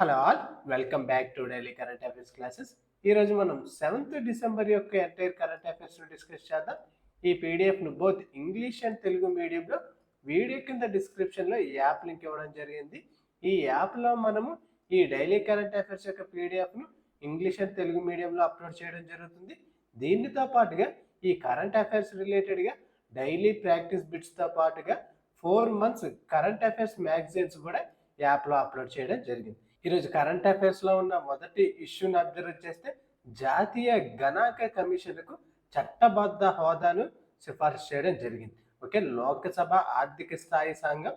Hello all welcome back to daily current affairs classes. ఈరోజు మనం seventh December యొక్క entire current అఫైర్స్ను discuss చేద్దాం. ఈ పీడిఎఫ్ను బోత్ ఇంగ్లీష్ అండ్ తెలుగు మీడియంలో వీడియో కింద డిస్క్రిప్షన్లో ఈ యాప్ లింక్ ఇవ్వడం జరిగింది. ఈ యాప్లో మనము ఈ డైలీ కరెంట్ అఫైర్స్ యొక్క పీడిఎఫ్ను ఇంగ్లీష్ అండ్ తెలుగు మీడియంలో అప్లోడ్ చేయడం జరుగుతుంది. దీనితో పాటుగా ఈ కరెంట్ అఫైర్స్ రిలేటెడ్గా డైలీ ప్రాక్టీస్ బిట్స్తో పాటుగా four months current affairs magazines కూడా యాప్లో అప్లోడ్ చేయడం జరిగింది. ఈరోజు కరెంట్ అఫైర్స్లో ఉన్న మొదటి ఇష్యూని అబ్జర్వ్ చేస్తే జాతీయ గణాంక కమిషన్కు చట్టబద్ధ హోదాను సిఫార్సు చేయడం జరిగింది. ఓకే లోక్సభ ఆర్థిక స్థాయి సంఘం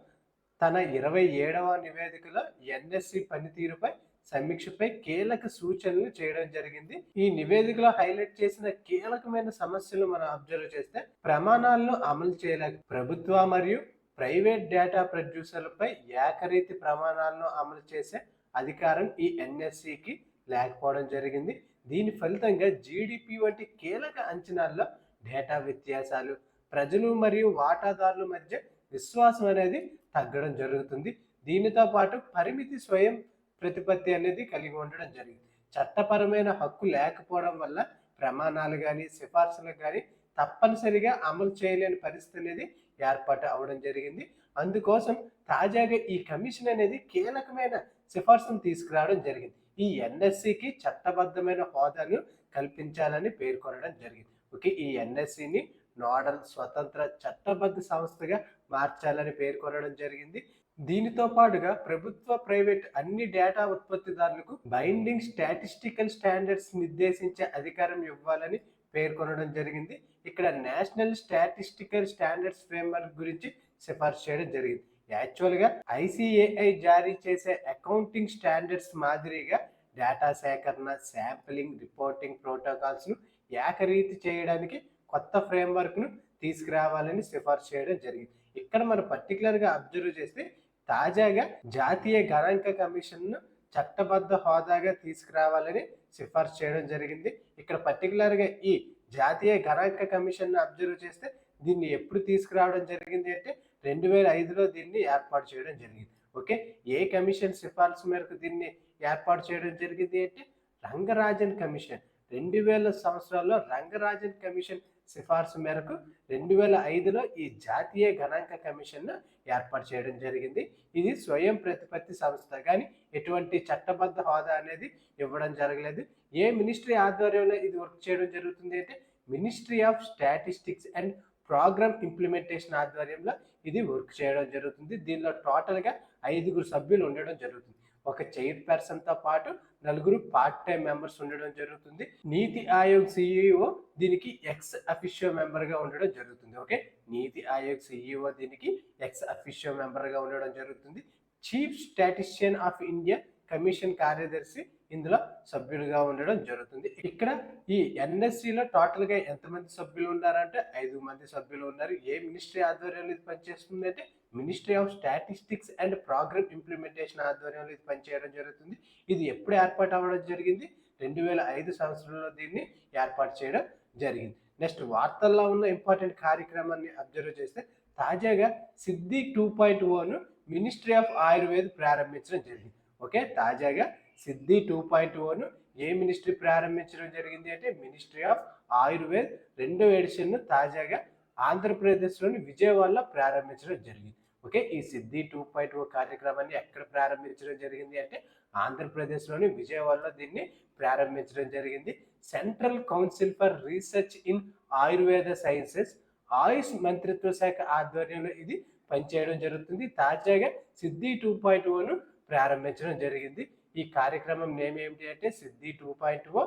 తన ఇరవై ఏడవ నివేదికలో ఎన్ఎస్సి పనితీరుపై సమీక్షపై కీలక సూచనలు చేయడం జరిగింది. ఈ నివేదికలో హైలైట్ చేసిన కీలకమైన సమస్యలు మనం అబ్జర్వ్ చేస్తే ప్రమాణాలను అమలు చేయలేక ప్రభుత్వ మరియు ప్రైవేట్ డేటా ప్రొడ్యూసర్లపై ఏకరీతి ప్రమాణాలను అమలు చేసే అధికారం ఈ ఎన్ఎస్సికి లేకపోవడం జరిగింది. దీని ఫలితంగా జీడిపి వంటి కీలక అంచనాల్లో డేటా వ్యత్యాసాలు ప్రజలు మరియు వాటాదారుల మధ్య విశ్వాసం అనేది తగ్గడం జరుగుతుంది. దీనితో పాటు పరిమితి స్వయం ప్రతిపత్తి అనేది కలిగి ఉండడం జరిగింది. చట్టపరమైన హక్కు లేకపోవడం వల్ల ప్రమాణాలు కానీ సిఫార్సులు కానీ తప్పనిసరిగా అమలు చేయలేని పరిస్థితి అనేది ఏర్పాటు అవడం జరిగింది. అందుకోసం తాజాగా ఈ కమిషన్ అనేది కీలకమైన సిఫార్సును తీసుకురావడం జరిగింది. ఈ ఎన్ఎస్సికి చట్టబద్ధమైన హోదాను కల్పించాలని పేర్కొనడం జరిగింది. ఓకే ఈ ఎన్ఎస్సిని నోడల్ స్వతంత్ర చట్టబద్ధ సంస్థగా మార్చాలని పేర్కొనడం జరిగింది. దీనితో పాటుగా ప్రభుత్వ ప్రైవేట్ అన్ని డేటా ఉత్పత్తిదారులకు బైండింగ్ స్టాటిస్టికల్ స్టాండర్డ్స్ నిర్దేశించే అధికారం ఇవ్వాలని పేర్కొనడం జరిగింది. ఇక్కడ నేషనల్ స్టాటిస్టికల్ స్టాండర్డ్స్ ఫ్రేమ్వర్క్ గురించి సిఫార్సు చేయడం జరిగింది. యాక్చువల్గా ఐసిఏఐ జారీ చేసే అకౌంటింగ్ స్టాండర్డ్స్ మాదిరిగా డేటా సేకరణ శాంప్లింగ్ రిపోర్టింగ్ ప్రోటోకాల్స్ను ఏకరీతి చేయడానికి కొత్త ఫ్రేమ్వర్క్ను తీసుకురావాలని సిఫార్సు చేయడం జరిగింది. ఇక్కడ మనం పర్టికులర్గా అబ్జర్వ్ చేస్తే తాజాగా జాతీయ గణాంక కమిషన్ను చట్టబద్ధ హోదాగా తీసుకురావాలని సిఫార్సు చేయడం జరిగింది. ఇక్కడ పర్టికులర్గా ఈ జాతీయ గణాంక కమిషన్ను అబ్జర్వ్ చేస్తే దీన్ని ఎప్పుడు తీసుకురావడం జరిగింది అంటే రెండు వేల ఐదులో దీన్ని ఏర్పాటు చేయడం జరిగింది. ఓకే? ఏ కమిషన్ సిఫార్సు మేరకు దీన్ని ఏర్పాటు చేయడం జరిగింది అంటే రంగరాజన్ కమిషన్. రెండు వేల సంవత్సరాల్లో రంగరాజన్ కమిషన్ సిఫార్సు మేరకు రెండు వేల ఐదులో ఈ జాతీయ గణాంక కమిషన్ను ఏర్పాటు చేయడం జరిగింది. ఇది స్వయం ప్రతిపత్తి సంస్థ. కానీ ఎటువంటి చట్టబద్ధ హోదా అనేది ఇవ్వడం జరగలేదు. ఏ మినిస్ట్రీ ఆధ్వర్యంలో ఇది వర్క్ చేయడం జరుగుతుంది అంటే ministry of statistics and programme implementation ఆధ్వర్యంలో ఇది వర్క్ చేయడం జరుగుతుంది. దీనిలో టోటల్గా ఐదుగురు సభ్యులు ఉండడం జరుగుతుంది. ఒక చైర్పర్సన్తో పాటు నలుగురు పార్ట్ టైం మెంబర్స్ ఉండడం జరుగుతుంది. నీతి ఆయోగ్ సిఇఓ దీనికి ఎక్స్ అఫిషియో మెంబర్గా ఉండడం జరుగుతుంది. ఓకే నీతి ఆయోగ్ సిఇఓ దీనికి ఎక్స్ అఫిషియో మెంబర్గా ఉండడం జరుగుతుంది. Chief statistician of India commission కార్యదర్శి ఇందులో సభ్యులుగా ఉండడం జరుగుతుంది. ఇక్కడ ఈ ఎన్ఎస్సిలో టోటల్గా ఎంతమంది సభ్యులు ఉన్నారంటే ఐదు మంది సభ్యులు ఉన్నారు. ఏ మినిస్ట్రీ ఆధ్వర్యంలో ఇది పనిచేస్తుంది అంటే ministry of statistics and programme implementation ఆధ్వర్యంలో ఇది పనిచేయడం జరుగుతుంది. ఇది ఎప్పుడు ఏర్పాటు అవ్వడం జరిగింది? రెండు వేల ఐదు సంవత్సరంలో దీన్ని ఏర్పాటు చేయడం జరిగింది. నెక్స్ట్ వార్తల్లో ఉన్న ఇంపార్టెంట్ కార్యక్రమాన్ని అబ్జర్వ్ చేస్తే తాజాగా సిద్ధి టూ పాయింట్ ఓను మినిస్ట్రీ ఆఫ్ ఆయుర్వేద్ ప్రారంభించడం జరిగింది. ఓకే? తాజాగా సిద్ధి టూ పాయింట్ ఓను ఏ మినిస్ట్రీ ప్రారంభించడం జరిగింది అంటే మినిస్ట్రీ ఆఫ్ ఆయుర్వేద్ రెండో ఎడిషన్ను తాజాగా ఆంధ్రప్రదేశ్లోని విజయవాడలో ప్రారంభించడం జరిగింది. ఓకే ఈ సిద్ధి టూ పాయింట్ ఓ కార్యక్రమాన్ని ఎక్కడ ప్రారంభించడం జరిగింది అంటే ఆంధ్రప్రదేశ్లోని విజయవాడలో దీన్ని ప్రారంభించడం జరిగింది. Central council for research in Ayurveda sciences Ayush మంత్రిత్వ శాఖ ఆధ్వర్యంలో ఇది పనిచేయడం జరుగుతుంది. తాజాగా సిద్ధి టూ పాయింట్ ఓను ప్రారంభించడం జరిగింది. ఈ కార్యక్రమం నేమ్ ఏమిటి అంటే సిద్ధి టూ పాయింట్ ఓ.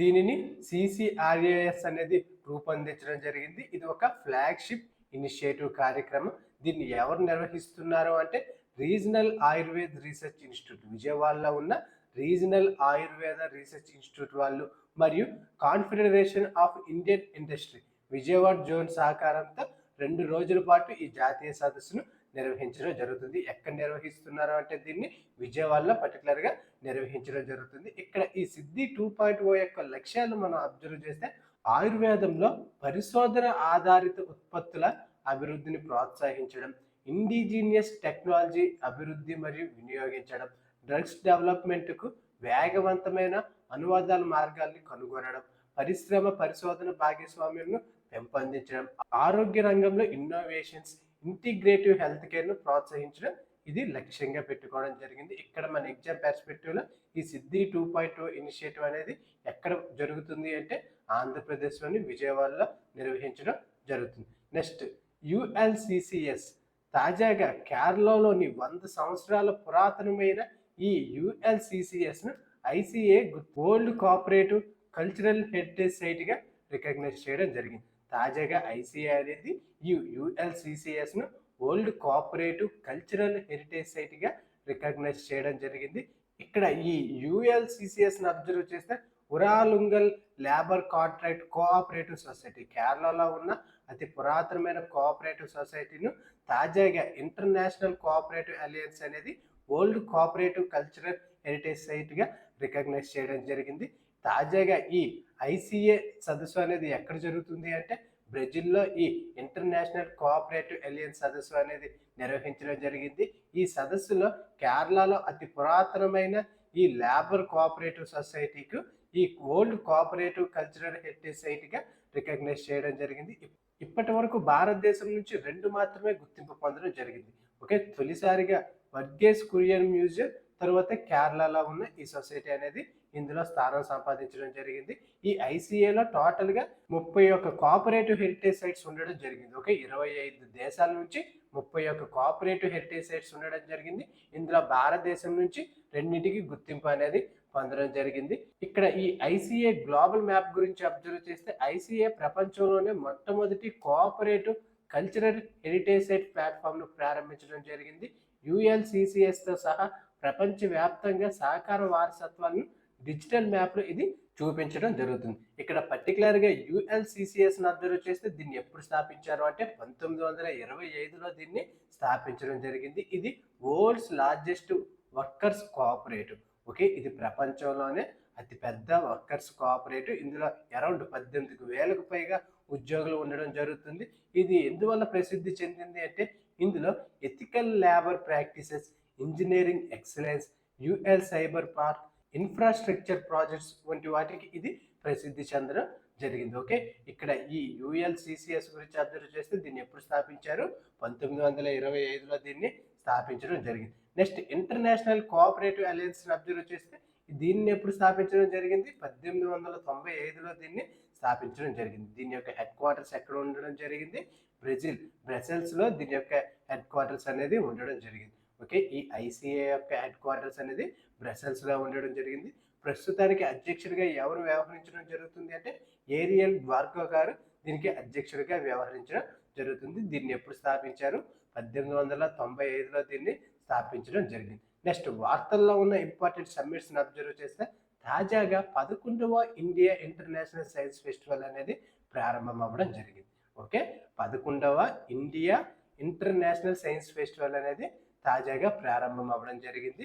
దీనిని సిసిఆర్ఏఎస్ అనేది రూపొందించడం జరిగింది. ఇది ఒక ఫ్లాగ్షిప్ ఇనిషియేటివ్ కార్యక్రమం. దీన్ని ఎవరు నిర్వహిస్తున్నారు అంటే రీజనల్ ఆయుర్వేద రీసెర్చ్ ఇన్స్టిట్యూట్. విజయవాడలో ఉన్న రీజనల్ ఆయుర్వేద రీసెర్చ్ ఇన్స్టిట్యూట్ వాళ్ళు మరియు confederation of Indian industry. Vijayawada zone సహకారంతో రెండు రోజుల పాటు ఈ జాతీయ సదస్సును నిర్వహించడం జరుగుతుంది. ఎక్కడ నిర్వహిస్తున్నారు అంటే దీన్ని విజయవాడలో పర్టికులర్గా నిర్వహించడం జరుగుతుంది. ఇక్కడ ఈ సిద్ధి టూ పాయింట్ ఓ యొక్క లక్ష్యాలు మనం అబ్జర్వ్ చేస్తే ఆయుర్వేదంలో పరిశోధన ఆధారిత ఉత్పత్తుల అభివృద్ధిని ప్రోత్సహించడం ఇండిజీనియస్ టెక్నాలజీ అభివృద్ధి మరియు వినియోగించడం డ్రగ్స్ డెవలప్మెంట్కు వేగవంతమైన అనువాదాల మార్గాల్ని కనుగొనడం పరిశ్రమ పరిశోధన భాగస్వామ్యంను పెంపొందించడం ఆరోగ్య రంగంలో ఇన్నోవేషన్స్ ఇంటిగ్రేటివ్ హెల్త్ కేర్ను ప్రోత్సహించడం ఇది లక్ష్యంగా పెట్టుకోవడం జరిగింది. ఇక్కడ మన ఎగ్జామ్ పర్స్పెక్టివ్లో ఈ సిద్ధి టూ పాయింట్ టూ ఇనిషియేటివ్ అనేది ఎక్కడ జరుగుతుంది అంటే ఆంధ్రప్రదేశ్లోని విజయవాడలో నిర్వహించడం జరుగుతుంది. నెక్స్ట్ యుఎల్సిసిఎస్ తాజాగా కేరళలోని వంద సంవత్సరాల పురాతనమైన ఈ యుఎల్సిసిఎస్ను ICA world cooperative cultural heritage సైట్గా recognise చేయడం జరిగింది. తాజాగా ఐసీఐ అనేది ఈ యుఎల్సిసిఎస్ను వరల్డ్ కోఆపరేటివ్ కల్చరల్ హెరిటేజ్ సైట్గా రికగ్నైజ్ చేయడం జరిగింది. ఇక్కడ ఈ యుఎల్సిసిఎస్ని అబ్జర్వ్ చేస్తే Uralungal labour contract cooperative society కేరళలో ఉన్న అతి పురాతనమైన కోఆపరేటివ్ సొసైటీను తాజాగా ఇంటర్నేషనల్ కోఆపరేటివ్ అలయన్స్ అనేది వరల్డ్ కోఆపరేటివ్ కల్చరల్ హెరిటేజ్ సైట్గా రికగ్నైజ్ చేయడం జరిగింది. తాజాగా ఈ ఐసీఏ సదస్సు అనేది ఎక్కడ జరుగుతుంది అంటే బ్రెజిల్లో ఈ ఇంటర్నేషనల్ కోఆపరేటివ్ అలియన్స్ సదస్సు అనేది నిర్వహించడం జరిగింది. ఈ సదస్సులో కేరళలో అతి పురాతనమైన ఈ లేబర్ కోఆపరేటివ్ సొసైటీకి ఈ ఓల్డ్ కోఆపరేటివ్ కల్చరల్ హెరిటేజ్ సైట్గా రికగ్నైజ్ చేయడం జరిగింది. ఇప్పటి వరకు భారతదేశం నుంచి రెండు మాత్రమే గుర్తింపు పొందడం జరిగింది. ఓకే తొలిసారిగా వర్గేస్ కురియన్ మ్యూజియం తర్వాత కేరళలో ఉన్న ఈ సొసైటీ అనేది ఇందులో స్థానం సంపాదించడం జరిగింది. ఈ ఐసీఏలో టోటల్గా ముప్పై ఒక్క కోఆపరేటివ్ హెరిటేజ్ సైట్స్ ఉండడం జరిగింది. ఓకే ఇరవై ఐదు దేశాల నుంచి ముప్పై ఒక్క కోఆపరేటివ్ హెరిటేజ్ సైట్స్ ఉండడం జరిగింది. ఇందులో భారతదేశం నుంచి రెండింటికి గుర్తింపు అనేది పొందడం జరిగింది. ఇక్కడ ఈ ఐసీఏ గ్లోబల్ మ్యాప్ గురించి అబ్జర్వ్ చేస్తే ఐసీఏ ప్రపంచంలోనే మొట్టమొదటి కోఆపరేటివ్ కల్చరల్ హెరిటేజ్ సైట్ ప్లాట్ఫామ్ను ప్రారంభించడం జరిగింది. యుఎల్సిసిఎస్తో సహా ప్రపంచవ్యాప్తంగా సహకార వారసత్వాన్ని డిజిటల్ మ్యాప్లో ఇది చూపించడం జరుగుతుంది. ఇక్కడ పర్టికులర్గా యుఎల్సిసిఎస్ని అబ్జర్వ్ చేస్తే దీన్ని ఎప్పుడు స్థాపించారు అంటే పంతొమ్మిది వందల ఇరవై ఐదులో దీన్ని స్థాపించడం జరిగింది. ఇది world's largest workers cooperative. Okay ఇది ప్రపంచంలోనే అతిపెద్ద వర్కర్స్ కోఆపరేటివ్. ఇందులో అరౌండ్ పద్దెనిమిది వేలకు పైగా ఉద్యోగులు ఉండడం జరుగుతుంది. ఇది ఎందువల్ల ప్రసిద్ధి చెందింది అంటే ఇందులో ethical labour practices engineering excellence UL cyber park infrastructure projects వంటి వాటికి ఇది ప్రసిద్ధి చెందడం జరిగింది. ఓకే? ఇక్కడ ఈ యుఎల్సిసిఎస్ గురించి అబ్జర్వ్ చేస్తే దీన్ని ఎప్పుడు స్థాపించారు? పంతొమ్మిది వందల ఇరవై ఐదులో దీన్ని స్థాపించడం జరిగింది. Next international cooperative alliance observe చేస్తే దీన్ని ఎప్పుడు స్థాపించడం జరిగింది? పద్దెనిమిది వందల తొంభై ఐదులో దీన్ని స్థాపించడం జరిగింది. దీని యొక్క హెడ్ క్వార్టర్స్ ఎక్కడ ఉండడం జరిగింది? బ్రెజిల్ బ్రెజిల్స్లో దీని యొక్క హెడ్ క్వార్టర్స్ అనేది ఉండడం జరిగింది. ఓకే? ఈ ఐసీఏ యొక్క హెడ్ క్వార్టర్స్ అనేది బ్రసెల్స్లో ఉండడం జరిగింది. ప్రస్తుతానికి అధ్యక్షుడిగా ఎవరు వ్యవహరించడం జరుగుతుంది అంటే ఏరియల్ ద్వార్కో గారు దీనికి అధ్యక్షుడిగా వ్యవహరించడం జరుగుతుంది. దీన్ని ఎప్పుడు స్థాపించారు? పద్దెనిమిది వందల తొంభై ఐదులో దీన్ని స్థాపించడం జరిగింది. నెక్స్ట్ వార్తల్లో ఉన్న ఇంపార్టెంట్ సమ్మిట్స్ని అబ్జర్వ్ చేస్తే తాజాగా పదకొండవ ఇండియా ఇంటర్నేషనల్ సైన్స్ ఫెస్టివల్ అనేది ప్రారంభం అవ్వడం జరిగింది. ఓకే? పదకొండవ ఇండియా ఇంటర్నేషనల్ సైన్స్ ఫెస్టివల్ అనేది తాజాగా ప్రారంభం అవ్వడం జరిగింది.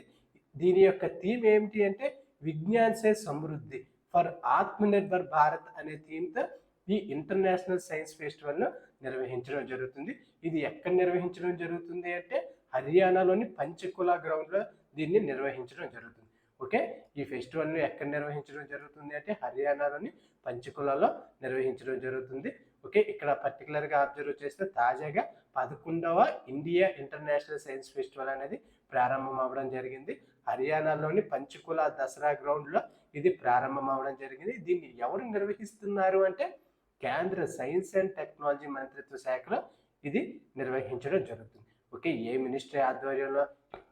దీని యొక్క థీమ్ ఏమిటి అంటే విజ్ఞాన్ సే సమృద్ధి ఫర్ ఆత్మనిర్భర్ భారత్ అనే థీమ్తో ఈ ఇంటర్నేషనల్ సైన్స్ ఫెస్టివల్ను నిర్వహించడం జరుగుతుంది. ఇది ఎక్కడ నిర్వహించడం జరుగుతుంది అంటే హర్యానాలోని పంచకుల గ్రౌండ్లో దీన్ని నిర్వహించడం జరుగుతుంది. ఓకే? ఈ ఫెస్టివల్ను ఎక్కడ నిర్వహించడం జరుగుతుంది అంటే హర్యానాలోని పంచకులలో నిర్వహించడం జరుగుతుంది. ఓకే ఇక్కడ పర్టికులర్గా అబ్జర్వ్ చేస్తే తాజాగా పదకొండవ ఇండియా ఇంటర్నేషనల్ సైన్స్ ఫెస్టివల్ అనేది ప్రారంభం అవ్వడం జరిగింది. హర్యానాలోని పంచకుల దసరా గ్రౌండ్లో ఇది ప్రారంభం అవ్వడం జరిగింది. దీన్ని ఎవరు నిర్వహిస్తున్నారు అంటే కేంద్ర సైన్స్ అండ్ టెక్నాలజీ మంత్రిత్వ శాఖలో ఇది నిర్వహించడం జరుగుతుంది. ఓకే ఏ మినిస్ట్రీ ఆధ్వర్యంలో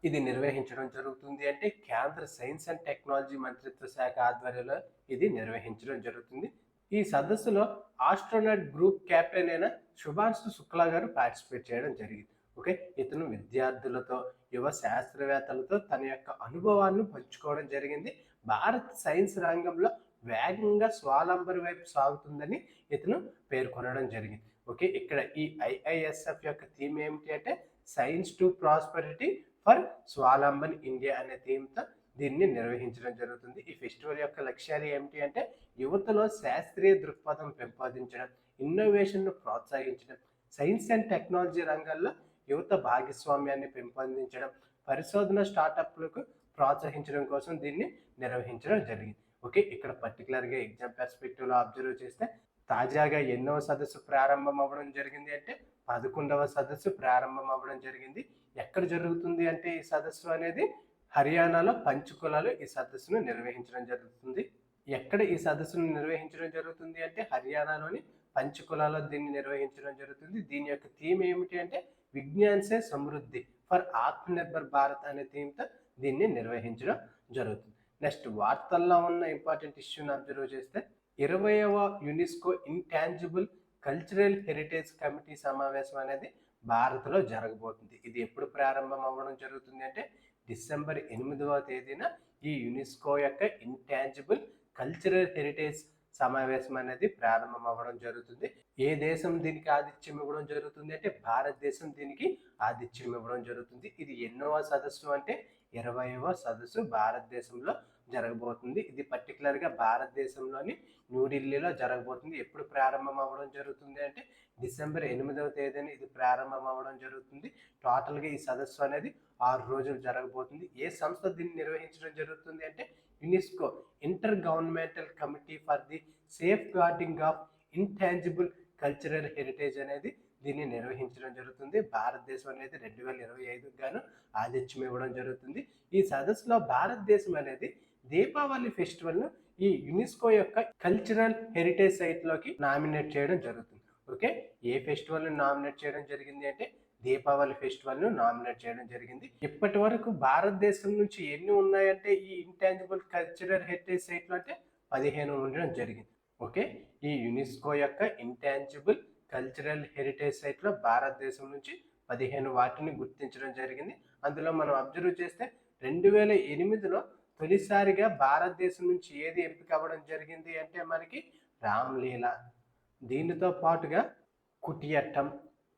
ఇది నిర్వహించడం జరుగుతుంది అంటే కేంద్ర సైన్స్ అండ్ టెక్నాలజీ మంత్రిత్వ శాఖ ఆధ్వర్యంలో ఇది నిర్వహించడం జరుగుతుంది. ఈ సదస్సులో ఆస్ట్రోనాట్ గ్రూప్ కెప్టెన్ అయిన శుభాంశు శుక్లా గారు పార్టిసిపేట్ చేయడం జరిగింది. ఓకే? ఇతను విద్యార్థులతో యువ శాస్త్రవేత్తలతో తన యొక్క అనుభవాన్ని పంచుకోవడం జరిగింది. భారత్ సైన్స్ రంగంలో వేగంగా స్వాలంబరి వైపు సాగుతుందని ఇతను పేర్కొనడం జరిగింది. ఓకే? ఇక్కడ ఈ ఐఐఎస్ఎఫ్ యొక్క థీమ్ ఏమిటి అంటే science to prosperity for Swavalamban India అనే థీమ్తో దీన్ని నిర్వహించడం జరుగుతుంది. ఈ ఫెస్టివల్ యొక్క లక్ష్యాలు ఏమిటి అంటే యువతలో శాస్త్రీయ దృక్పథం పెంపొందించడం ఇన్నోవేషన్ను ప్రోత్సహించడం సైన్స్ అండ్ టెక్నాలజీ రంగాల్లో యువత భాగస్వామ్యాన్ని పెంపొందించడం పరిశోధన స్టార్టప్లకు ప్రోత్సహించడం కోసం దీన్ని నిర్వహించడం జరిగింది. ఓకే ఇక్కడ పర్టికులర్గా ఎగ్జామ్ పెర్స్పెక్టివ్లో అబ్జర్వ్ చేస్తే తాజాగా ఎన్నో సదస్సు ప్రారంభం అవ్వడం జరిగింది అంటే పదకొండవ సదస్సు ప్రారంభం అవ్వడం జరిగింది. ఎక్కడ జరుగుతుంది అంటే ఈ సదస్సు అనేది హర్యానాలో పంచకులాలో ఈ సదస్సును నిర్వహించడం జరుగుతుంది. ఎక్కడ ఈ సదస్సును నిర్వహించడం జరుగుతుంది అంటే హర్యానాలోని పంచకులాలో దీన్ని నిర్వహించడం జరుగుతుంది. దీని యొక్క థీమ్ ఏమిటి అంటే విజ్ఞాన్సే సమృద్ధి ఫర్ ఆత్మనిర్భర్ భారత్ అనే థీమ్తో దీన్ని నిర్వహించడం జరుగుతుంది. నెక్స్ట్ వార్తల్లో ఉన్న ఇంపార్టెంట్ ఇష్యూని అబ్జర్వ్ చేస్తే ఇరవైవ UNESCO intangible cultural heritage committee సమావేశం అనేది భారత్లో జరగబోతుంది. ఇది ఎప్పుడు ప్రారంభం అవ్వడం జరుగుతుంది అంటే డిసెంబర్ ఎనిమిదవ తేదీన ఈ యునెస్కో యొక్క ఇంటాంజిబుల్ కల్చరల్ హెరిటేజ్ సమావేశం అనేది ప్రారంభం అవ్వడం జరుగుతుంది. ఏ దేశం దీనికి ఆతిథ్యం ఇవ్వడం జరుగుతుంది అంటే భారతదేశం దీనికి ఆతిథ్యం ఇవ్వడం జరుగుతుంది. ఇది ఎన్నోవ సదస్సు అంటే ఇరవైవ సదస్సు భారతదేశంలో జరగబోతుంది. ఇది పర్టికులర్గా భారతదేశంలోని న్యూఢిల్లీలో జరగబోతుంది. ఎప్పుడు ప్రారంభం అవ్వడం జరుగుతుంది అంటే డిసెంబర్ ఎనిమిదవ తేదీన ఇది ప్రారంభం అవ్వడం జరుగుతుంది టోటల్గా ఈ సదస్సు అనేది ఆరు రోజులు జరగబోతుంది. ఏ సంస్థ దీన్ని నిర్వహించడం జరుగుతుంది అంటే UNESCO intergovernmental committee for the safeguarding of intangible cultural heritage అనేది దీన్ని నిర్వహించడం జరుగుతుంది. భారతదేశం అనేది రెండు వేల ఇరవై ఐదుకు గాను ఆతిథ్యం ఇవ్వడం జరుగుతుంది. ఈ సదస్సులో భారతదేశం అనేది దీపావళి ఫెస్టివల్ను ఈ యునెస్కో యొక్క కల్చరల్ హెరిటేజ్ సైట్లోకి నామినేట్ చేయడం జరుగుతుంది. ఓకే? ఏ ఫెస్టివల్ని నామినేట్ చేయడం జరిగింది అంటే దీపావళి ఫెస్టివల్ను నామినేట్ చేయడం జరిగింది. ఇప్పటి వరకు భారతదేశం నుంచి ఎన్ని ఉన్నాయంటే ఈ ఇంటాంజిబుల్ కల్చరల్ హెరిటేజ్ సైట్లు అంటే పదిహేను ఉండడం జరిగింది. ఓకే? ఈ యునెస్కో యొక్క ఇంటాంజిబుల్ కల్చరల్ హెరిటేజ్ సైట్లో భారతదేశం నుంచి పదిహేను వాటిని గుర్తించడం జరిగింది. అందులో మనం అబ్జర్వ్ చేస్తే రెండు వేల ఎనిమిదిలో తొలిసారిగా భారతదేశం నుంచి ఏది ఎంపిక అవ్వడం జరిగింది అంటే మనకి రామ్లీల. దీనితో పాటుగా కుటియట్టం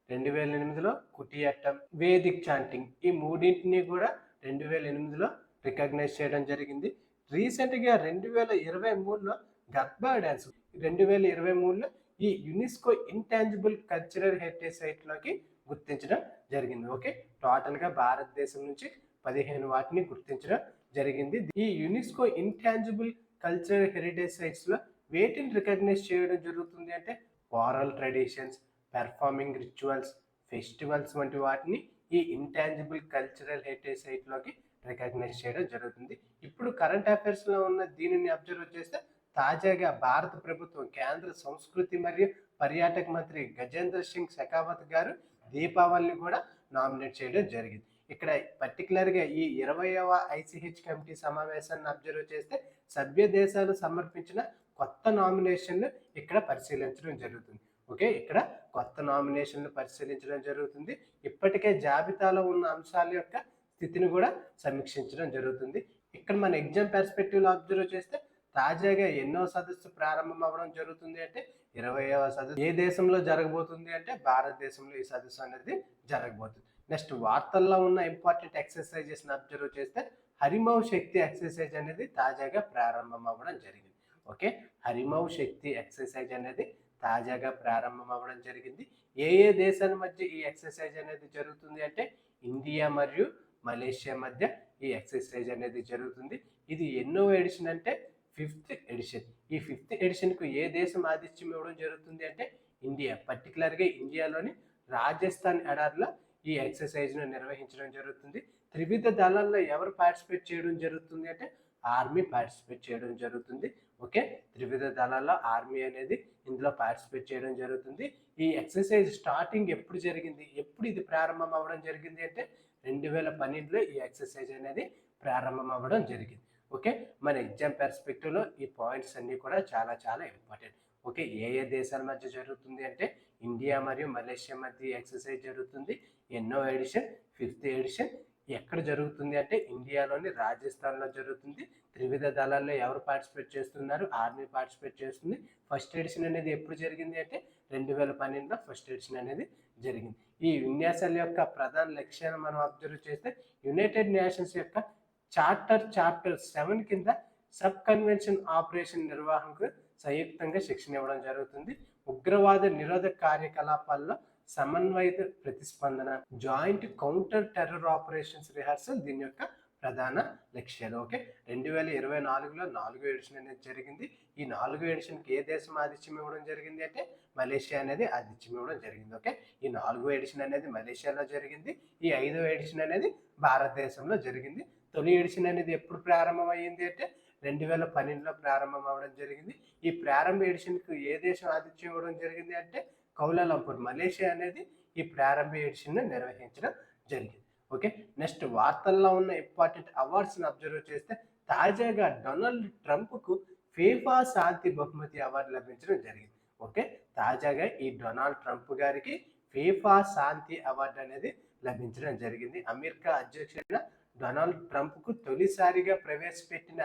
రెండు వేల ఎనిమిదిలో కుటియట్టం వేదిక్ చాంటింగ్ ఈ మూడింటిని కూడా రెండు వేల ఎనిమిదిలో రికగ్నైజ్ చేయడం జరిగింది. రీసెంట్గా రెండు వేల ఇరవై మూడులో గద్బా డ్యాన్స్ రెండు వేల ఇరవై మూడులో ఈ యునెస్కో ఇంటాంజిబుల్ కల్చరల్ హెరిటేజ్ సైట్లోకి గుర్తించడం జరిగింది. ఓకే? టోటల్గా భారతదేశం నుంచి పదిహేను వాటిని గుర్తించడం జరిగింది. ఈ యునెస్కో ఇంటాంజిబుల్ కల్చరల్ హెరిటేజ్ సైట్స్లో వేటిని రికగ్నైజ్ చేయడం జరుగుతుంది అంటే oral traditions performing rituals festivals వంటి వాటిని ఈ ఇంటాంజిబుల్ కల్చరల్ హెరిటేజ్ సైట్లోకి రికగ్నైజ్ చేయడం జరుగుతుంది. ఇప్పుడు కరెంట్ అఫైర్స్లో ఉన్న దీనిని అబ్జర్వ్ చేస్తే తాజాగా భారత ప్రభుత్వం కేంద్ర సంస్కృతి మరియు పర్యాటక మంత్రి గజేంద్ర సింగ్ షెకావత్ గారు దీపావళిని కూడా నామినేట్ చేయడం జరిగింది. ఇక్కడ పర్టికులర్గా ఈ ఇరవైవ ఐసిహెచ్ కమిటీ సమావేశాన్ని అబ్జర్వ్ చేస్తే సభ్య దేశాలు సమర్పించిన కొత్త నామినేషన్లు ఇక్కడ పరిశీలించడం జరుగుతుంది. ఓకే ఇక్కడ కొత్త నామినేషన్లు పరిశీలించడం జరుగుతుంది. ఇప్పటికే జాబితాలో ఉన్న అంశాల యొక్క స్థితిని కూడా సమీక్షించడం జరుగుతుంది. ఇక్కడ మన ఎగ్జామ్ పెర్స్పెక్టివ్లో అబ్జర్వ్ చేస్తే తాజాగా ఎన్నో సదస్సు ప్రారంభం అవ్వడం జరుగుతుంది అంటే ఇరవైవ సదస్సు ఏ దేశంలో జరగబోతుంది అంటే భారతదేశంలో ఈ సదస్సు అనేది జరగబోతుంది. నెక్స్ట్ వార్తల్లో ఉన్న ఇంపార్టెంట్ ఎక్సర్సైజెస్ అబ్జర్వ్ చేస్తే హరిమౌ శక్తి ఎక్సర్సైజ్ అనేది తాజాగా ప్రారంభం అవ్వడం జరిగింది. ఓకే? హరిమౌ శక్తి ఎక్సర్సైజ్ అనేది తాజాగా ప్రారంభం అవ్వడం జరిగింది. ఏ ఏ దేశాల మధ్య ఈ ఎక్సర్సైజ్ అనేది జరుగుతుంది అంటే ఇండియా మరియు మలేషియా మధ్య ఈ ఎక్సర్సైజ్ అనేది జరుగుతుంది. ఇది ఎన్నో ఎడిషన్ అంటే ఫిఫ్త్ ఎడిషన్. ఈ ఫిఫ్త్ ఎడిషన్కు ఏ దేశం ఆతిథ్యం ఇవ్వడం జరుగుతుంది అంటే ఇండియా. పర్టికులర్గా ఇండియాలోని రాజస్థాన్ ఎడార్లో ఈ ఎక్సర్సైజ్ను నిర్వహించడం జరుగుతుంది. త్రివిధ దళాల్లో ఎవరు పార్టిసిపేట్ చేయడం జరుగుతుంది అంటే ఆర్మీ పార్టిసిపేట్ చేయడం జరుగుతుంది. ఓకే? త్రివిధ దళాల్లో ఆర్మీ అనేది ఇందులో పార్టిసిపేట్ చేయడం జరుగుతుంది. ఈ ఎక్సర్సైజ్ స్టార్టింగ్ ఎప్పుడు జరిగింది? ఎప్పుడు ఇది ప్రారంభం అవ్వడం జరిగింది అంటే రెండు వేల పన్నెండులో ఈ ఎక్సర్సైజ్ అనేది ప్రారంభం అవ్వడం జరిగింది. ఓకే? మన ఎగ్జామ్ పెర్స్పెక్టివ్లో ఈ పాయింట్స్ అన్నీ కూడా చాలా చాలా ఇంపార్టెంట్. ఓకే ఏ ఏ దేశాల మధ్య జరుగుతుంది అంటే ఇండియా మరియు మలేషియా మధ్య ఎక్సర్సైజ్ జరుగుతుంది. ఎన్నో ఎడిషన్ ఫిఫ్త్ ఎడిషన్ ఎక్కడ జరుగుతుంది అంటే ఇండియాలోని రాజస్థాన్లో జరుగుతుంది. త్రివిధ దళాల్లో ఎవరు పార్టిసిపేట్ చేస్తున్నారు? ఆర్మీ పార్టిసిపేట్ చేస్తుంది. ఫస్ట్ ఎడిషన్ అనేది ఎప్పుడు జరిగింది అంటే రెండు వేల పన్నెండులో ఫస్ట్ ఎడిషన్ అనేది జరిగింది. ఈ విన్యాసాల యొక్క ప్రధాన లక్ష్యాన్ని మనం అబ్జర్వ్ చేస్తే యునైటెడ్ నేషన్స్ యొక్క చార్టర్ చాప్టర్ సెవెన్ కింద సబ్ కన్వెన్షన్ ఆపరేషన్ నిర్వహణకు సంయుక్తంగా శిక్షణ ఇవ్వడం జరుగుతుంది. ఉగ్రవాద నిరోధక కార్యకలాపాల్లో సమన్వయత ప్రతిస్పందన joint counter terror operations rehearsal దీని యొక్క ప్రధాన లక్ష్యాలు. ఓకే? రెండు వేల ఇరవై నాలుగులో నాలుగో ఎడిషన్ అనేది జరిగింది. ఈ నాలుగో ఎడిషన్కి ఏ దేశం ఆతిథ్యం ఇవ్వడం జరిగింది అంటే మలేషియా అనేది ఆతిథ్యం ఇవ్వడం జరిగింది. ఓకే? ఈ నాలుగో ఎడిషన్ అనేది మలేషియాలో జరిగింది. ఈ ఐదో ఎడిషన్ అనేది భారతదేశంలో జరిగింది. తొలి ఎడిషన్ అనేది ఎప్పుడు ప్రారంభమైంది అంటే రెండు వేల పన్నెండులో ప్రారంభం అవ్వడం జరిగింది. ఈ ప్రారంభ ఎడిషన్కు ఏ దేశం ఆతిథ్యం ఇవ్వడం జరిగింది అంటే కౌలాలంపూర్ మలేషియా అనేది ఈ ప్రారంభ ఎడిషన్ను నిర్వహించడం జరిగింది. ఓకే? నెక్స్ట్ వార్తల్లో ఉన్న ఇంపార్టెంట్ అవార్డ్స్ని అబ్జర్వ్ చేస్తే తాజాగా డొనాల్డ్ ట్రంప్కు ఫీఫా శాంతి బహుమతి అవార్డు లభించడం జరిగింది. ఓకే? తాజాగా ఈ డొనాల్డ్ ట్రంప్ గారికి ఫీఫా శాంతి అవార్డు అనేది లభించడం జరిగింది. అమెరికా అధ్యక్షుడైన డొనాల్డ్ ట్రంప్కు తొలిసారిగా ప్రవేశపెట్టిన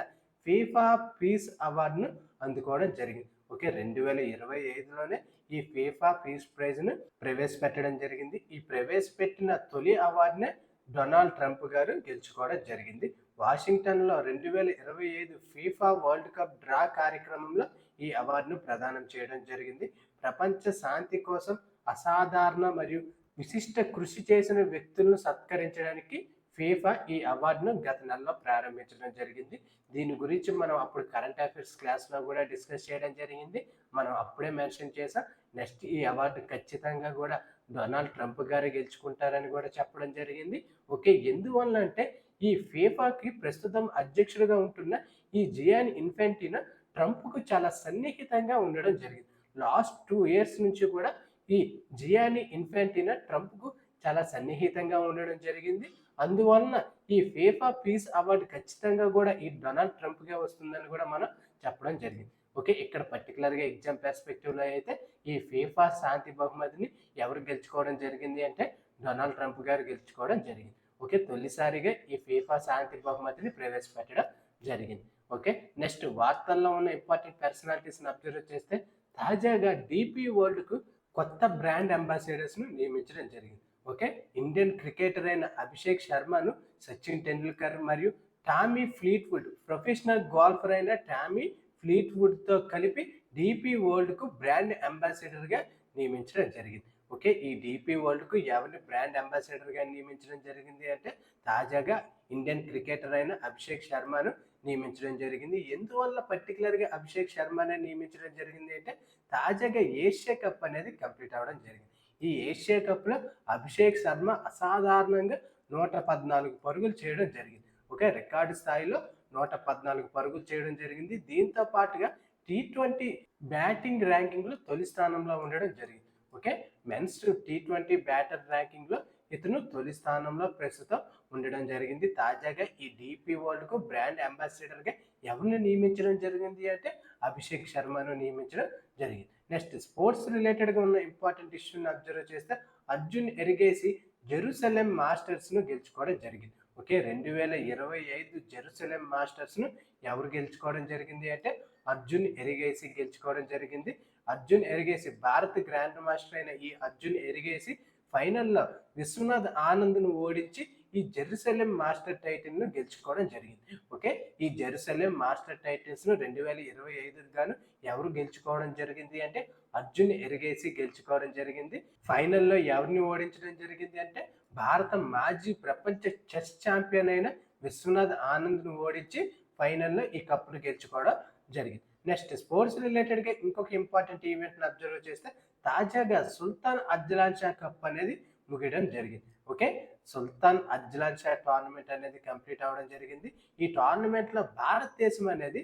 ఫీఫా పీస్ అవార్డును అందుకోవడం జరిగింది. ఓకే రెండు వేల ఇరవై ఐదులోనే ఈ ఫీఫా పీస్ ప్రైజ్ను ప్రవేశపెట్టడం జరిగింది. ఈ ప్రవేశపెట్టిన తొలి అవార్డునే డొనాల్డ్ ట్రంప్ గారు గెలుచుకోవడం జరిగింది. వాషింగ్టన్లో రెండు వేల ఇరవై ఐదు ఫీఫా వరల్డ్ కప్ డ్రా కార్యక్రమంలో ఈ అవార్డును ప్రదానం చేయడం జరిగింది. ప్రపంచ శాంతి కోసం అసాధారణ మరియు విశిష్ట కృషి చేసిన వ్యక్తులను సత్కరించడానికి ఫీఫా ఈ అవార్డును గత నెలలో ప్రారంభించడం జరిగింది. దీని గురించి మనం అప్పుడు కరెంట్ అఫైర్స్ క్లాస్లో కూడా డిస్కస్ చేయడం జరిగింది. మనం అప్పుడే మెన్షన్ చేసాం నెక్స్ట్ ఈ అవార్డు ఖచ్చితంగా కూడా డొనాల్డ్ ట్రంప్ గారు గెలుచుకుంటారని కూడా చెప్పడం జరిగింది. ఓకే ఎందువల్ల అంటే ఈ ఫీఫాకి ప్రస్తుతం అధ్యక్షుడిగా ఉంటున్న ఈ జియాన్ ఇన్ఫెంటినా ట్రంప్కు చాలా సన్నిహితంగా ఉండడం జరిగింది. లాస్ట్ టూ ఇయర్స్ నుంచి కూడా ఈ జియాని ఇన్ఫెంటినా ట్రంప్కు చాలా సన్నిహితంగా ఉండడం జరిగింది. అందువలన ఈ ఫీఫా పీస్ అవార్డు ఖచ్చితంగా కూడా ఈ డొనాల్డ్ ట్రంప్గా వస్తుందని కూడా మనం చెప్పడం జరిగింది. ఓకే ఇక్కడ పర్టికులర్గా ఎగ్జామ్ పెర్స్పెక్టివ్లో అయితే ఈ ఫీఫా శాంతి బహుమతిని ఎవరు గెలుచుకోవడం జరిగింది అంటే డొనాల్డ్ ట్రంప్ గారు గెలుచుకోవడం జరిగింది. ఓకే తొలిసారిగా ఈ ఫీఫా శాంతి బహుమతిని ప్రవేశపెట్టడం జరిగింది. ఓకే నెక్స్ట్ వార్తల్లో ఉన్న ఇంపార్టెంట్ పర్సనాలిటీస్ని అబ్జర్వ్ చేస్తే తాజాగా డిపి వరల్డ్కు కొత్త బ్రాండ్ అంబాసిడర్స్ను నియమించడం జరిగింది. ఓకే? ఇండియన్ క్రికెటర్ అయిన అభిషేక్ శర్మను సచిన్ టెండూల్కర్ మరియు టామీ ఫ్లీట్వుడ్ ప్రొఫెషనల్ గోల్ఫర్ అయిన టామీ ఫ్లీట్వుడ్తో కలిపి డిపి వరల్డ్కు బ్రాండ్ అంబాసిడర్గా నియమించడం జరిగింది. ఓకే? ఈ డిపి వరల్డ్కు ఎవరిని బ్రాండ్ అంబాసిడర్గా నియమించడం జరిగింది అంటే తాజాగా ఇండియన్ క్రికెటర్ అయిన అభిషేక్ శర్మను నియమించడం జరిగింది. ఎందువల్ల పర్టికులర్గా అభిషేక్ శర్మనే నియమించడం జరిగింది అంటే తాజాగా ఏషియా కప్ అనేది కంప్లీట్ అవ్వడం జరిగింది. ఈ ఏషియా కప్లో అభిషేక్ శర్మ అసాధారణంగా నూట పద్నాలుగు పరుగులు చేయడం జరిగింది. ఓకే రికార్డు స్థాయిలో నూట పద్నాలుగు పరుగులు చేయడం జరిగింది. దీంతో పాటుగా టీ ట్వంటీ బ్యాటింగ్ ర్యాంకింగ్లో తొలి స్థానంలో ఉండడం జరిగింది. Okay men's T twenty batter ర్యాంకింగ్లో ఇతను తొలి స్థానంలో ప్రస్తుతం ఉండడం జరిగింది. తాజాగా ఈ డిపి వరల్డ్కు బ్రాండ్ అంబాసిడర్గా ఎవరిని నియమించడం జరిగింది అంటే అభిషేక్ శర్మను నియమించడం జరిగింది. నెక్స్ట్ స్పోర్ట్స్ రిలేటెడ్గా ఉన్న ఇంపార్టెంట్ ఇష్యూని అబ్జర్వ్ చేస్తే అర్జున్ ఎరిగేసి జెరూసలేం మాస్టర్స్ను గెలుచుకోవడం జరిగింది. ఓకే రెండు వేల ఇరవై ఐదు జెరూసలేం మాస్టర్స్ను ఎవరు గెలుచుకోవడం జరిగింది అంటే అర్జున్ ఎరిగేసి గెలుచుకోవడం జరిగింది. అర్జున్ ఎరిగేసి భారత్ గ్రాండ్ మాస్టర్ అయిన ఈ అర్జున్ ఎరిగేసి ఫైనల్లో విశ్వనాథ్ ఆనంద్ను ఓడించి ఈ జెరూసలేం మాస్టర్ టైటిల్ను గెలుచుకోవడం జరిగింది. ఓకే? ఈ జెరూసలేం మాస్టర్ టైటిల్స్ను రెండు వేల ఇరవై ఐదు గాను ఎవరు గెలుచుకోవడం జరిగింది అంటే అర్జున్ ఎరిగేసి గెలుచుకోవడం జరిగింది. ఫైనల్లో ఎవరిని ఓడించడం జరిగింది అంటే భారత మాజీ ప్రపంచ చెస్ ఛాంపియన్ అయిన విశ్వనాథ్ ఆనంద్ను ఓడించి ఫైనల్లో ఈ కప్పును గెలుచుకోవడం జరిగింది. నెక్స్ట్ స్పోర్ట్స్ రిలేటెడ్గా ఇంకొక ఇంపార్టెంట్ ఈవెంట్ని అబ్జర్వ్ చేస్తే తాజాగా సుల్తాన్ అజ్లాన్ షా కప్ అనేది ముగియడం జరిగింది. Okay? Sultan Azlan Shah tournament అనేది కంప్లీట్ అవ్వడం జరిగింది. ఈ టోర్నమెంట్లో భారతదేశం అనేది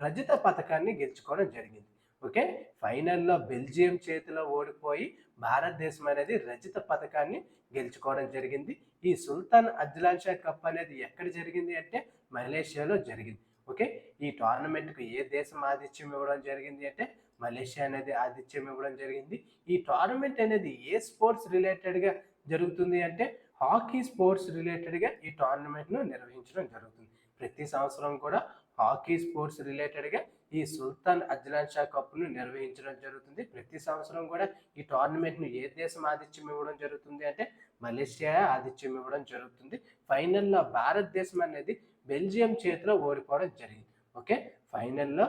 రజత పథకాన్ని గెలుచుకోవడం జరిగింది. ఓకే? ఫైనల్లో బెల్జియం చేతిలో ఓడిపోయి భారతదేశం అనేది రజిత పథకాన్ని గెలుచుకోవడం జరిగింది. ఈ సుల్తాన్ అజ్లాన్ షా కప్ అనేది ఎక్కడ జరిగింది అంటే మలేషియాలో జరిగింది. ఓకే? ఈ టోర్నమెంట్కు ఏ దేశం ఆతిథ్యం ఇవ్వడం జరిగింది అంటే మలేషియా అనేది ఆతిథ్యం ఇవ్వడం జరిగింది. ఈ టోర్నమెంట్ అనేది ఏ స్పోర్ట్స్ రిలేటెడ్గా జరుగుతుంది అంటే హాకీ స్పోర్ట్స్ రిలేటెడ్గా ఈ టోర్నమెంట్ను నిర్వహించడం జరుగుతుంది. ప్రతి సంవత్సరం కూడా హాకీ స్పోర్ట్స్ రిలేటెడ్గా ఈ సుల్తాన్ అజ్లాన్ షా కప్ను నిర్వహించడం జరుగుతుంది. ప్రతి సంవత్సరం కూడా ఈ టోర్నమెంట్ను ఏ దేశం ఆతిథ్యం ఇవ్వడం జరుగుతుంది అంటే మలేషియా ఆతిథ్యం ఇవ్వడం జరుగుతుంది. ఫైనల్లో భారతదేశం అనేది బెల్జియం చేతిలో ఓడిపోవడం జరిగింది. ఓకే? ఫైనల్లో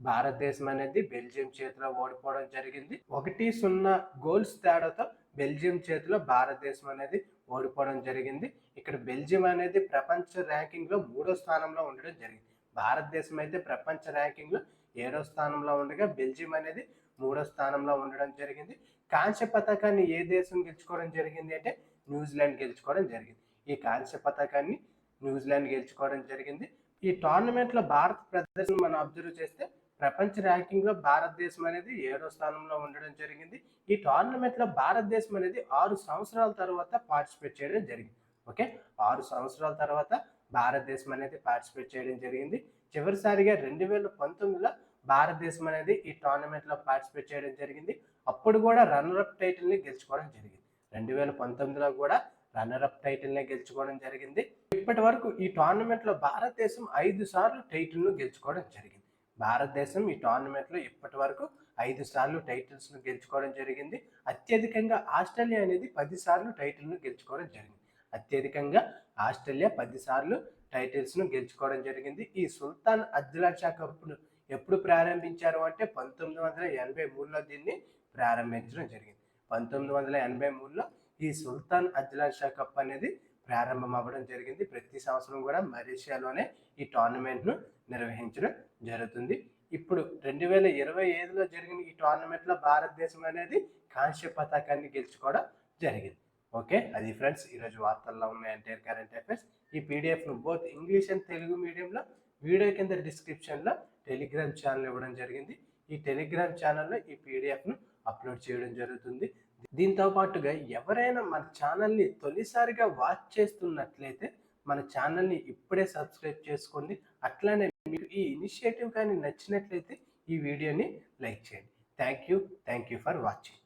భారతదేశం అనేది బెల్జియం చేతిలో ఓడిపోవడం జరిగింది. ఒకటి సున్నా గోల్స్ తేడాతో బెల్జియం చేతిలో భారతదేశం అనేది ఓడిపోవడం జరిగింది. ఇక్కడ బెల్జియం అనేది ప్రపంచ ర్యాంకింగ్లో మూడో స్థానంలో ఉండడం జరిగింది. భారతదేశం అయితే ప్రపంచ ర్యాంకింగ్లో ఏడో స్థానంలో ఉండగా బెల్జియం అనేది మూడో స్థానంలో ఉండడం జరిగింది. కాంస్య పథకాన్ని ఏ దేశం గెలుచుకోవడం జరిగింది అంటే న్యూజిలాండ్ గెలుచుకోవడం జరిగింది. ఈ కాంస్య పథకాన్ని న్యూజిలాండ్ గెలుచుకోవడం జరిగింది. ఈ టోర్నమెంట్లో భారత ప్రదర్శన మనం అబ్జర్వ్ చేస్తే ప్రపంచ ర్యాంకింగ్లో భారతదేశం అనేది ఏడో స్థానంలో ఉండడం జరిగింది. ఈ టోర్నమెంట్లో భారతదేశం అనేది ఆరు సంవత్సరాల తర్వాత పార్టిసిపేట్ చేయడం జరిగింది. ఓకే? ఆరు సంవత్సరాల తర్వాత భారతదేశం అనేది పార్టిసిపేట్ చేయడం జరిగింది. చివరిసారిగా రెండు వేల పంతొమ్మిదిలో భారతదేశం అనేది ఈ టోర్నమెంట్లో పార్టిసిపేట్ చేయడం జరిగింది. అప్పుడు కూడా రన్నర్ అప్ టైటిల్ని గెలుచుకోవడం జరిగింది. రెండు వేల పంతొమ్మిదిలో కూడా రన్నర్ అప్ టైటిల్ని గెలుచుకోవడం జరిగింది. ఇప్పటి వరకు ఈ టోర్నమెంట్లో భారతదేశం ఐదు సార్లు టైటిల్ను గెలుచుకోవడం జరిగింది. భారతదేశం ఈ టోర్నమెంట్లో ఇప్పటి వరకు ఐదు సార్లు టైటిల్స్ను గెలుచుకోవడం జరిగింది. అత్యధికంగా ఆస్ట్రేలియా అనేది పదిసార్లు టైటిల్ను గెలుచుకోవడం జరిగింది. అత్యధికంగా ఆస్ట్రేలియా పదిసార్లు టైటిల్స్ను గెలుచుకోవడం జరిగింది. ఈ సుల్తాన్ అజ్లాన్ షా కప్ను ఎప్పుడు ప్రారంభించారు అంటే పంతొమ్మిది వందల ఎనభై మూడులో దీన్ని ప్రారంభించడం జరిగింది. పంతొమ్మిది వందల ఎనభై మూడులో ఈ సుల్తాన్ అజ్లాన్ కప్ అనేది ప్రారంభం అవ్వడం జరిగింది. ప్రతి సంవత్సరం కూడా మలేషియాలోనే ఈ టోర్నమెంట్ను నిర్వహించడం జరుగుతుంది. ఇప్పుడు రెండు వేల ఇరవై ఐదులో జరిగిన ఈ టోర్నమెంట్లో భారతదేశం అనేది కాంస్య పతాకాన్ని గెలుచుకోవడం జరిగింది. ఓకే? అది ఫ్రెండ్స్ ఈరోజు వార్తల్లో ఉన్న ఎంటైర్ కరెంట్ అఫైర్స్. ఈ పీడిఎఫ్ను బోత్ ఇంగ్లీష్ అండ్ తెలుగు మీడియంలో వీడియో కింద డిస్క్రిప్షన్లో టెలిగ్రామ్ ఛానల్ ఇవ్వడం జరిగింది. ఈ టెలిగ్రామ్ ఛానల్లో ఈ పీడిఎఫ్ను అప్లోడ్ చేయడం జరుగుతుంది. దీంతో పాటుగా ఎవరైనా మన ఛానల్ని తొలిసారిగా వాచ్ చేస్తున్నట్లయితే మన ఛానల్ని ఇప్పుడే సబ్స్క్రైబ్ చేసుకోండి. అట్లానే మీకు ఈ ఇనిషియేటివ్ కానీ నచ్చినట్లయితే ఈ వీడియోని లైక్ చేయండి. Thank you. Thank you for watching.